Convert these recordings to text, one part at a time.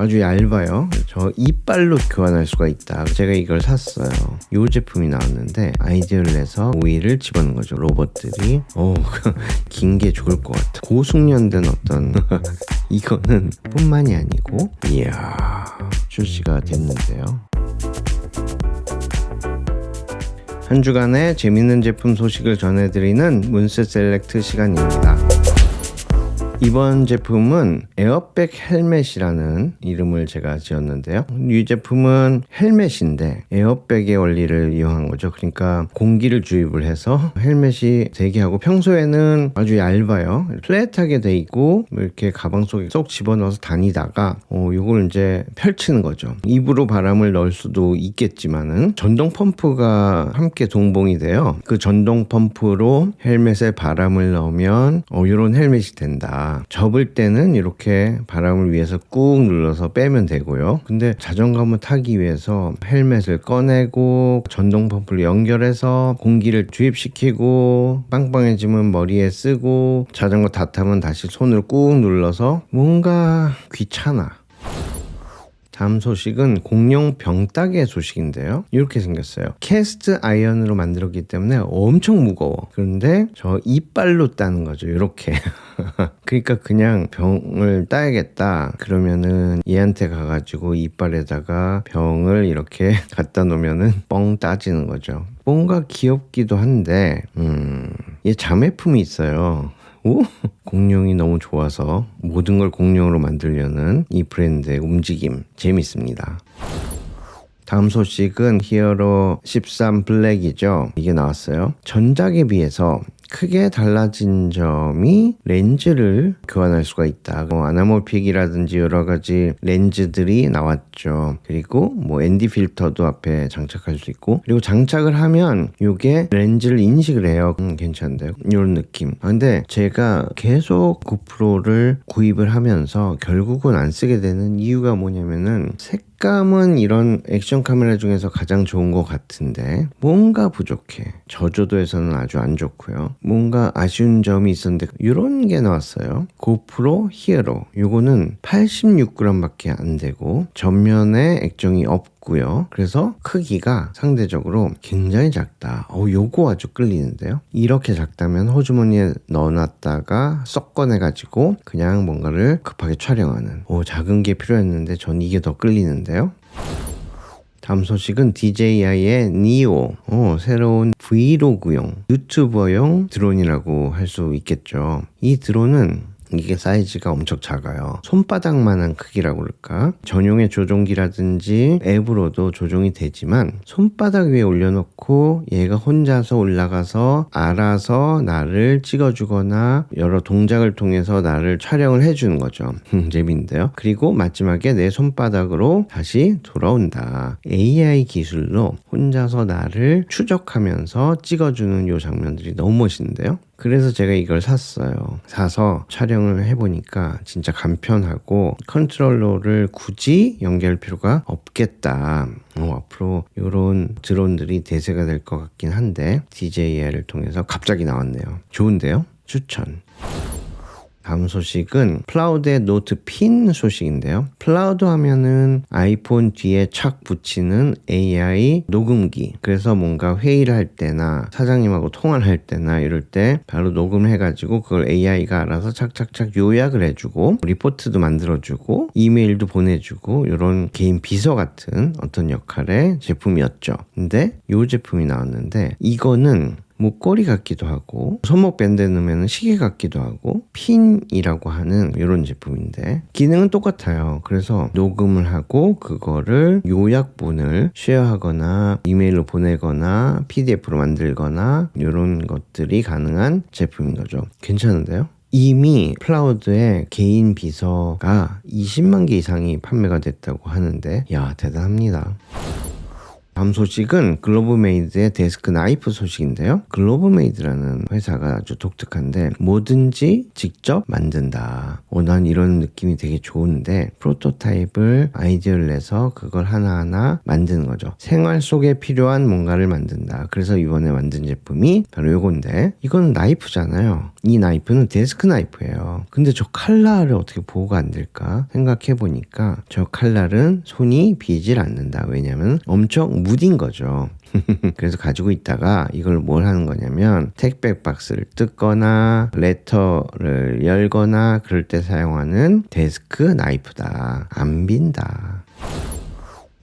아주 얇아요. 저 이빨로 교환할 수가 있다. 제가 이걸 샀어요. 이 제품이 나왔는데 아이디어를 내서 오일을 집어넣는 거죠. 로봇들이. 오, 긴게 좋을 것 같아. 고숙련된 어떤 이거는 뿐만이 아니고 이야 출시가 됐는데요. 한 주간의 재밌는 제품 소식을 전해드리는 문스 셀렉트 시간입니다. 이번 제품은 에어백 헬멧이라는 이름을 제가 지었는데요. 이 제품은 헬멧인데 에어백의 원리를 이용한 거죠. 그러니까 공기를 주입을 해서 헬멧이 되게 하고 평소에는 아주 얇아요. 플랫하게 돼 있고 뭐 이렇게 가방 속에 쏙 집어넣어서 다니다가 어, 이걸 이제 펼치는 거죠. 입으로 바람을 넣을 수도 있겠지만은 전동 펌프가 함께 동봉이 돼요. 그 전동 펌프로 헬멧에 바람을 넣으면 어, 이런 헬멧이 된다. 접을 때는 이렇게 바람을 위해서 꾹 눌러서 빼면 되고요. 근데 자전거를 타기 위해서 헬멧을 꺼내고 전동 펌프를 연결해서 공기를 주입시키고 빵빵해지면 머리에 쓰고 자전거 다 타면 다시 손을 꾹 눌러서 뭔가 귀찮아. 다음 소식은 공룡 병따개 소식인데요. 이렇게 생겼어요. 캐스트 아이언으로 만들었기 때문에 엄청 무거워. 그런데 저 이빨로 따는 거죠. 이렇게. 그러니까 그냥 병을 따야겠다. 그러면은 얘한테 가가지고 이빨에다가 병을 이렇게 갖다 놓으면은 뻥 따지는 거죠. 뭔가 귀엽기도 한데, 음, 얘 자매품이 있어요. 오? 공룡이 너무 좋아서 모든 걸 공룡으로 만들려는 이 브랜드의 움직임 재밌습니다. 다음 소식은 히어로 13 블랙이죠. 이게 나왔어요. 전작에 비해서 크게 달라진 점이 렌즈를 교환할 수가 있다. 뭐 아나몰픽이라든지 여러 가지 렌즈들이 나왔죠. 그리고 뭐 ND 필터도 앞에 장착할 수 있고 그리고 장착을 하면 이게 렌즈를 인식을 해요. 음, 괜찮은데요. 이런 느낌. 아, 근데 제가 계속 고프로를 구입을 하면서 결국은 안 쓰게 되는 이유가 뭐냐면은 색 색감은 이런 액션 카메라 중에서 가장 좋은 것 같은데 뭔가 부족해. 저조도에서는 아주 안 좋고요. 뭔가 아쉬운 점이 있었는데 이런 게 나왔어요. 고프로 히어로. 요거는 86g밖에 안 되고 전면에 액정이 없고 고요 그래서 크기가 상대적으로 굉장히 작다. 어, 요거 아주 끌리는데요. 이렇게 작다면 호주머니에 넣어놨다가 썩 꺼내가지고 그냥 뭔가를 급하게 촬영하는. 오, 작은 게 필요했는데 전 이게 더 끌리는데요. 다음 소식은 DJI의 니오, 어, 새로운 브이로그용 유튜버용 드론이라고 할 수 있겠죠. 이 드론은 이게 사이즈가 엄청 작아요. 손바닥만한 크기라고 그럴까? 전용의 조종기라든지 앱으로도 조종이 되지만 손바닥 위에 올려놓고 얘가 혼자서 올라가서 알아서 나를 찍어주거나 여러 동작을 통해서 나를 촬영을 해주는 거죠. 재밌는데요. 그리고 마지막에 내 손바닥으로 다시 돌아온다. AI 기술로 혼자서 나를 추적하면서 찍어주는 요 장면들이 너무 멋있는데요. 그래서 제가 이걸 샀어요. 사서 촬영을 해보니까 진짜 간편하고 컨트롤러를 굳이 연결할 필요가 없겠다. 어, 앞으로 이런 드론들이 대세가 될 것 같긴 한데 DJI를 통해서 갑자기 나왔네요. 좋은데요? 추천. 다음 소식은 플라우드의 노트 핀 소식인데요. 플라우드 하면은 아이폰 뒤에 착 붙이는 AI 녹음기. 그래서 뭔가 회의를 할 때나 사장님하고 통화를 할 때나 이럴 때 바로 녹음해가지고 그걸 AI가 알아서 착착착 요약을 해주고 리포트도 만들어주고 이메일도 보내주고 이런 개인 비서 같은 어떤 역할의 제품이었죠. 근데 이 제품이 나왔는데 이거는 목걸이 같기도 하고 손목 밴드에 넣으면 시계 같기도 하고 핀이라고 하는 이런 제품인데 기능은 똑같아요. 그래서 녹음을 하고 그거를 요약본을 쉐어하거나 이메일로 보내거나 PDF로 만들거나 이런 것들이 가능한 제품인 거죠. 괜찮은데요? 이미 클라우드에 개인 비서가 20만 개 이상이 판매가 됐다고 하는데 야 대단합니다. 다음 소식은 글로브메이드의 데스크 나이프 소식인데요. 글로브메이드라는 회사가 아주 독특한데 뭐든지 직접 만든다. 어, 난 이런 느낌이 되게 좋은데 프로토타입을 아이디어를 내서 그걸 하나하나 만드는 거죠. 생활 속에 필요한 뭔가를 만든다. 그래서 이번에 만든 제품이 바로 요건데 이거는 나이프잖아요. 이 나이프는 데스크 나이프예요. 근데 저 칼날을 어떻게 보호가 안 될까 생각해 보니까 저 칼날은 손이 비질 않는다. 왜냐면 엄청 무딘 거죠. 그래서 가지고 있다가 이걸 뭘 하는 거냐면 택배 박스를 뜯거나 레터를 열거나 그럴 때 사용하는 데스크 나이프다. 안 빈다.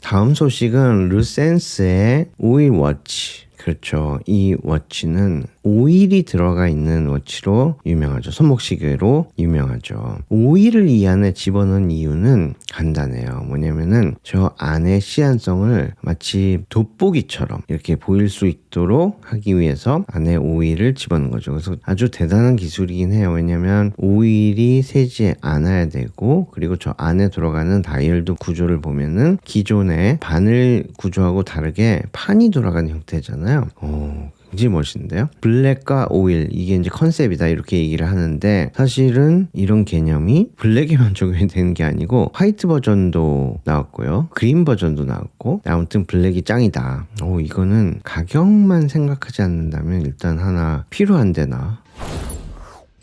다음 소식은 루센스의 오일 워치. 그렇죠. 이 워치는 오일이 들어가 있는 워치로 유명하죠. 손목시계로 유명하죠. 오일을 이 안에 집어넣은 이유는 간단해요. 뭐냐면은 저 안에 시한성을 마치 돋보기처럼 이렇게 보일 수 있도록 하기 위해서 안에 오일을 집어넣은 거죠. 그래서 아주 대단한 기술이긴 해요. 왜냐면 오일이 새지 않아야 되고 그리고 저 안에 들어가는 다이얼도 구조를 보면은 기존의 바늘 구조하고 다르게 판이 돌아가는 형태잖아요. 오, 굉장히 멋있는데요. 블랙과 오일 이게 이제 컨셉이다 이렇게 얘기를 하는데 사실은 이런 개념이 블랙에만 적용이 되는 게 아니고 화이트 버전도 나왔고요. 그린 버전도 나왔고 아무튼 블랙이 짱이다. 오 이거는 가격만 생각하지 않는다면 일단 하나 필요한 데나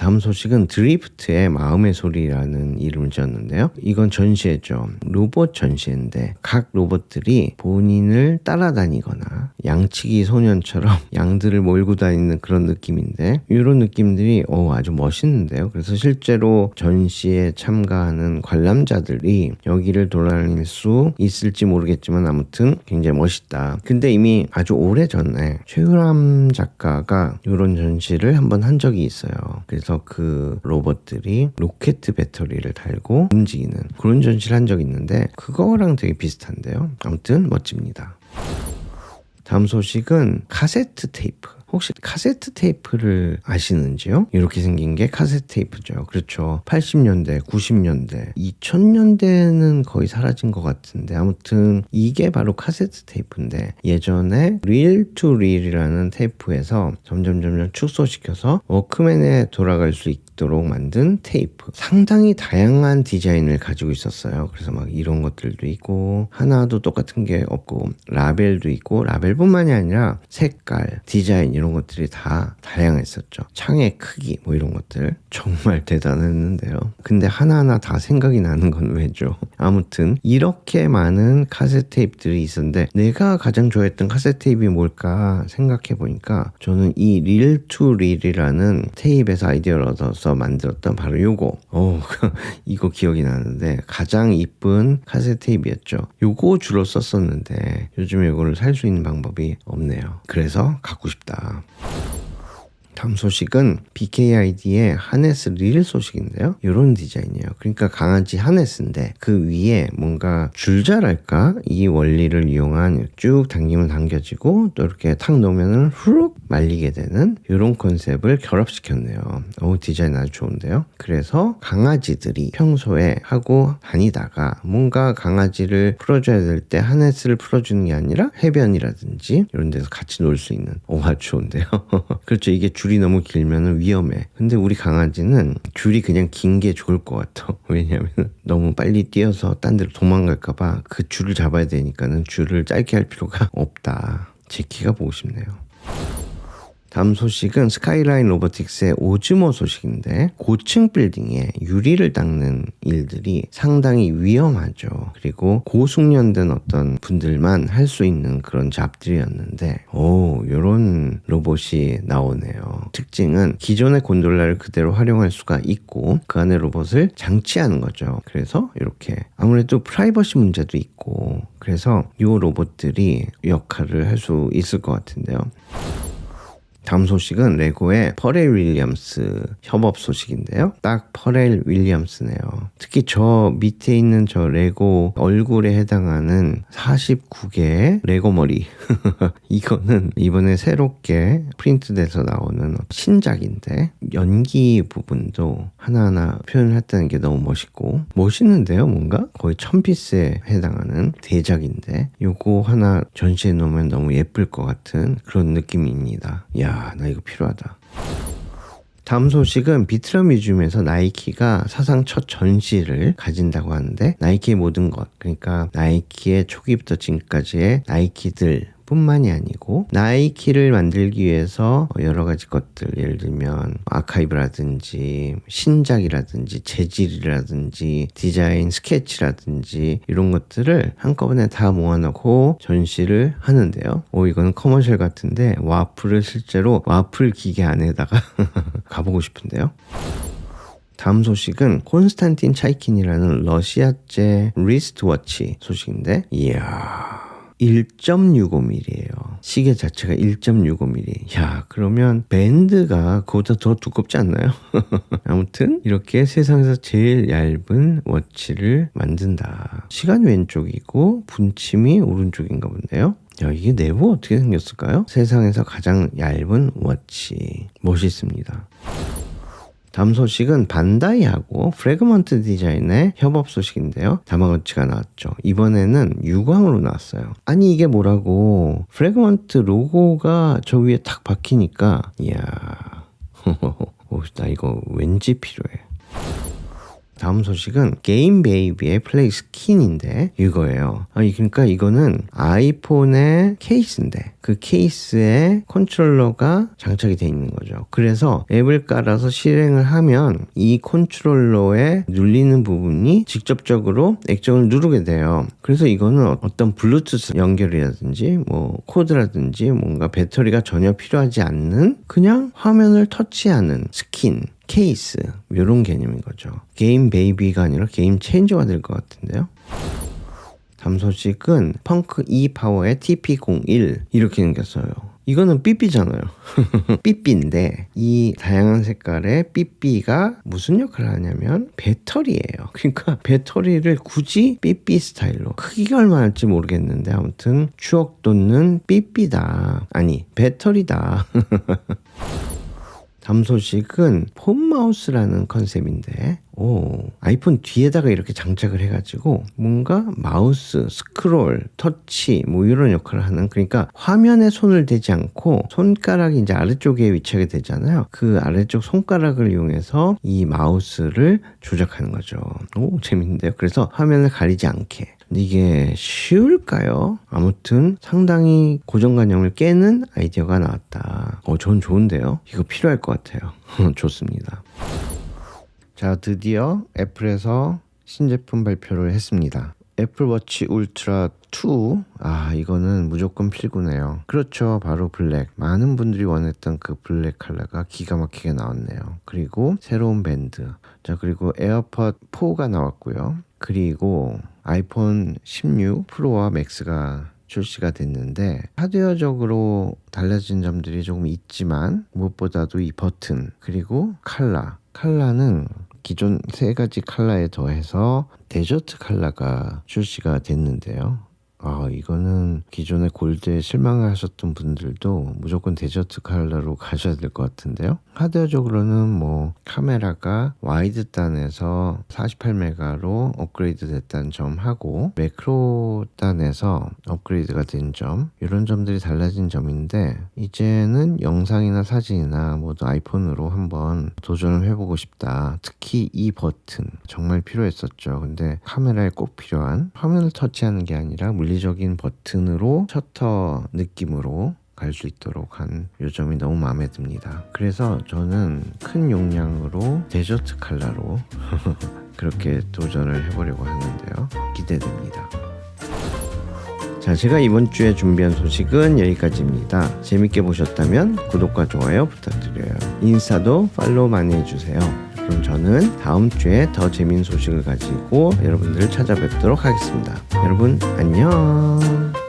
다음 소식은 드리프트의 마음의 소리라는 이름을 지었는데요. 이건 전시회죠. 로봇 전시회인데 각 로봇들이 본인을 따라다니거나 양치기 소년처럼 양들을 몰고 다니는 그런 느낌인데 이런 느낌들이 어, 아주 멋있는데요. 그래서 실제로 전시에 참가하는 관람자들이 여기를 돌아다닐 수 있을지 모르겠지만 아무튼 굉장히 멋있다. 근데 이미 아주 오래 전에 최유람 작가가 이런 전시를 한번 한 적이 있어요. 그래서 그래서 그 로봇들이 로켓 배터리를 달고 움직이는 그런 전시를 한 적이 있는데 그거랑 되게 비슷한데요. 아무튼 멋집니다. 다음 소식은 카세트 테이프. 혹시 카세트 테이프를 아시는지요? 이렇게 생긴 게 카세트 테이프죠. 그렇죠. 80년대, 90년대, 2000년대는 거의 사라진 것 같은데 아무튼 이게 바로 카세트 테이프인데 예전에 릴투 릴이라는 테이프에서 점점 점점 축소시켜서 워크맨에 돌아갈 수 있게 있도록 만든 테이프. 상당히 다양한 디자인을 가지고 있었어요. 그래서 막 이런 것들도 있고, 하나도 똑같은 게 없고, 라벨도 있고, 라벨뿐만이 아니라 색깔, 디자인 이런 것들이 다 다양했었죠. 창의 크기, 뭐 이런 것들. 정말 대단했는데요. 근데 하나하나 다 생각이 나는 건 왜죠? 아무튼, 이렇게 많은 카세트 테이프들이 있었는데, 내가 가장 좋아했던 카세트 테이프이 뭘까 생각해 보니까, 저는 이 릴 투 릴이라는 테이프에서 아이디어를 얻어서 만들어서 만들었던 바로 요거. 어, 이거 기억이 나는데 가장 이쁜 카세트 테이프였죠. 요거 주로 썼었는데 요즘에 요거를 살 수 있는 방법이 없네요. 그래서 갖고 싶다. 다음 소식은 BKID의 하네스 릴 소식인데요. 이런 디자인이에요. 그러니까 강아지 하네스인데 그 위에 뭔가 줄자랄까 이 원리를 이용한 쭉 당기면 당겨지고 또 이렇게 탁 놓으면 후룩 말리게 되는 이런 컨셉을 결합시켰네요. 오 디자인 아주 좋은데요. 그래서 강아지들이 평소에 하고 다니다가 뭔가 강아지를 풀어줘야 될 때 하네스를 풀어주는 게 아니라 해변이라든지 이런 데서 같이 놀 수 있는 오 아주 좋은데요. 그렇죠. 이게 줄 줄이 너무 길면 위험해. 근데 우리 강아지는 줄이 그냥 긴 게 좋을 것 같아. 왜냐면 너무 빨리 뛰어서 딴 데로 도망갈까봐 그 줄을 잡아야 되니까는 줄을 짧게 할 필요가 없다. 제 키가 보고 싶네요. 다음 소식은 스카이라인 로보틱스의 오즈모 소식인데 고층 빌딩에 유리를 닦는 일들이 상당히 위험하죠. 그리고 고숙련된 어떤 분들만 할 수 있는 그런 잡들이었는데 오 요런 로봇이 나오네요. 특징은 기존의 곤돌라를 그대로 활용할 수가 있고 그 안에 로봇을 장치하는 거죠. 그래서 이렇게 아무래도 프라이버시 문제도 있고 그래서 요 로봇들이 역할을 할 수 있을 것 같은데요. 다음 소식은 레고의 퍼렐 윌리엄스 협업 소식인데요. 딱 퍼렐 윌리엄스네요. 특히 저 밑에 있는 저 레고 얼굴에 해당하는 49개의 레고 머리. 이거는 이번에 새롭게 프린트돼서 나오는 신작인데 연기 부분도 하나하나 표현을 했다는 게 너무 멋있고 멋있는데요 뭔가 거의 천피스에 해당하는 대작인데 요거 하나 전시해 놓으면 너무 예쁠 것 같은 그런 느낌입니다 야나 이거 필요하다. 다음 소식은 비트라 뮤지엄에서 나이키가 사상 첫 전시를 가진다고 하는데 나이키의 모든 것 그러니까 나이키의 초기부터 지금까지의 나이키들 뿐만이 아니고 나이키를 만들기 위해서 여러 가지 것들 예를 들면 아카이브라든지 신작이라든지 재질이라든지 디자인 스케치라든지 이런 것들을 한꺼번에 다 모아놓고 전시를 하는데요. 오 이거는 커머셜 같은데 와플을 실제로 와플 기계 안에다가 가보고 싶은데요. 다음 소식은 콘스탄틴 차이킨이라는 러시아제 리스트워치 소식인데 이야 1.65mm예요. 시계 자체가 1.65mm. 야, 그러면 밴드가 그보다 더 두껍지 않나요? 아무튼 이렇게 세상에서 제일 얇은 워치를 만든다. 시간 왼쪽이고 분침이 오른쪽인가 본데요. 야, 이게 내부 어떻게 생겼을까요? 세상에서 가장 얇은 워치. 멋있습니다. 다음 소식은 반다이하고 프레그먼트 디자인의 협업 소식인데요. 다마고치가 나왔죠. 이번에는 유광으로 나왔어요. 아니 이게 뭐라고 프레그먼트 로고가 저 위에 탁 박히니까 이야 오, 나 이거 왠지 필요해. 다음 소식은 게임 베이비의 플레이 스킨인데 이거예요. 아니 그러니까 이거는 아이폰의 케이스인데 그 케이스에 컨트롤러가 장착이 돼 있는 거죠. 그래서 앱을 깔아서 실행을 하면 이 컨트롤러에 눌리는 부분이 직접적으로 액정을 누르게 돼요. 그래서 이거는 어떤 블루투스 연결이라든지 뭐 코드라든지 뭔가 배터리가 전혀 필요하지 않는 그냥 화면을 터치하는 스킨 케이스 이런 개념인 거죠. 게임 베이비가 아니라 게임 체인저가 될 것 같은데요. 다음 소식은 펑크 E 파워의 TP01 이렇게 생겼어요. 이거는 삐삐잖아요. 삐삐인데 이 다양한 색깔의 삐삐가 무슨 역할을 하냐면 배터리예요. 그러니까 배터리를 굳이 삐삐 스타일로 크기가 얼마나 할지 모르겠는데 아무튼 추억 돋는 삐삐다. 아니 배터리다. 다음 소식은 폰마우스라는 컨셉인데 오 아이폰 뒤에다가 이렇게 장착을 해가지고 뭔가 마우스, 스크롤, 터치 뭐 이런 역할을 하는 그러니까 화면에 손을 대지 않고 손가락이 이제 아래쪽에 위치하게 되잖아요. 그 아래쪽 손가락을 이용해서 이 마우스를 조작하는 거죠. 오 재밌는데요. 그래서 화면을 가리지 않게 이게 쉬울까요? 아무튼 상당히 고정관념을 깨는 아이디어가 나왔다. 어, 전 좋은데요? 이거 필요할 것 같아요. 좋습니다. 자, 드디어 애플에서 신제품 발표를 했습니다. 애플워치 울트라 2. 아, 이거는 무조건 필구네요. 그렇죠. 바로 블랙. 많은 분들이 원했던 그 블랙 컬러가 기가 막히게 나왔네요. 그리고 새로운 밴드. 자, 그리고 에어팟 4가 나왔고요. 그리고 아이폰 16 프로와 맥스가 출시가 됐는데 하드웨어적으로 달라진 점들이 조금 있지만 무엇보다도 이 버튼 그리고 칼라 칼라는 기존 세 가지 칼라에 더해서 데저트 칼라가 출시가 됐는데요. 아, 이거는 기존의 골드에 실망하셨던 분들도 무조건 데저트 컬러로 가셔야 될 것 같은데요. 하드웨어적으로는 뭐 카메라가 와이드 단에서 48메가로 업그레이드 됐다는 점 하고 매크로 단에서 업그레이드가 된 점 이런 점들이 달라진 점인데 이제는 영상이나 사진이나 모두 아이폰으로 한번 도전을 해보고 싶다. 특히 이 버튼 정말 필요했었죠. 근데 카메라에 꼭 필요한 화면을 터치하는 게 아니라 물 리적인 버튼으로 셔터 느낌으로 갈 수 있도록 한 요점이 너무 마음에 듭니다. 그래서 저는 큰 용량으로 데저트 칼라로 그렇게 도전을 해보려고 하는데요. 기대됩니다. 자, 제가 이번 주에 준비한 소식은 여기까지입니다. 재밌게 보셨다면 구독과 좋아요 부탁드려요. 인스타도 팔로우 많이 해주세요. 그럼 저는 다음 주에 더 재밌는 소식을 가지고 여러분들을 찾아뵙도록 하겠습니다. 여러분, 안녕!